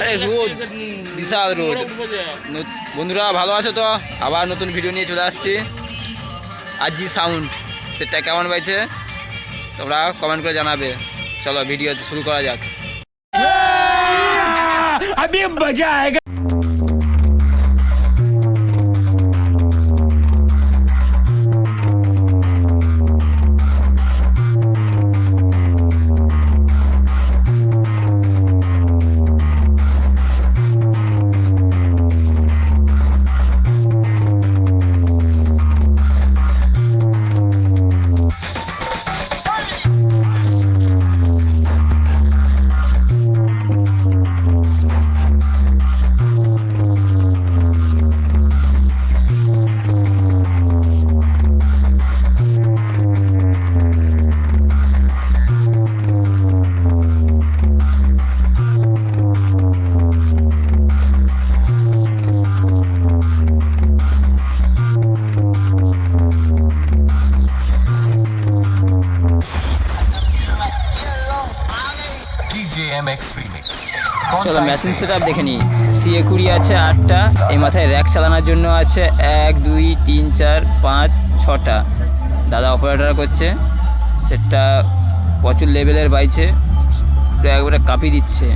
আরে রোদ, বিশাল রোদ। বন্ধুরা, ভালো আছো তো? আবার নতুন ভিডিও নিয়ে চলে আসছি। আর জি সাউন্ড সেটা কেমন হয়েছে? তোমরা কমেন্ট করে জানাবে। চলো ভিডিও শুরু করা যাক। আমি চলো মেশিন সেট আপ দেখে নিই। সিএ কুড়ি আছে আটটা। এই মাথায় র্যাক চালানোর জন্য আছে এক দুই তিন চার পাঁচ ছটা। দাদা অপারেটর করছে। সেটটা প্রচুর লেভেলের বাইছে। একবারে কাঁপিয়ে দিচ্ছে।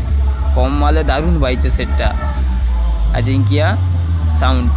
কম মালে দারুণ বাইছে সেটটা। আজিঙ্কিয়া সাউন্ড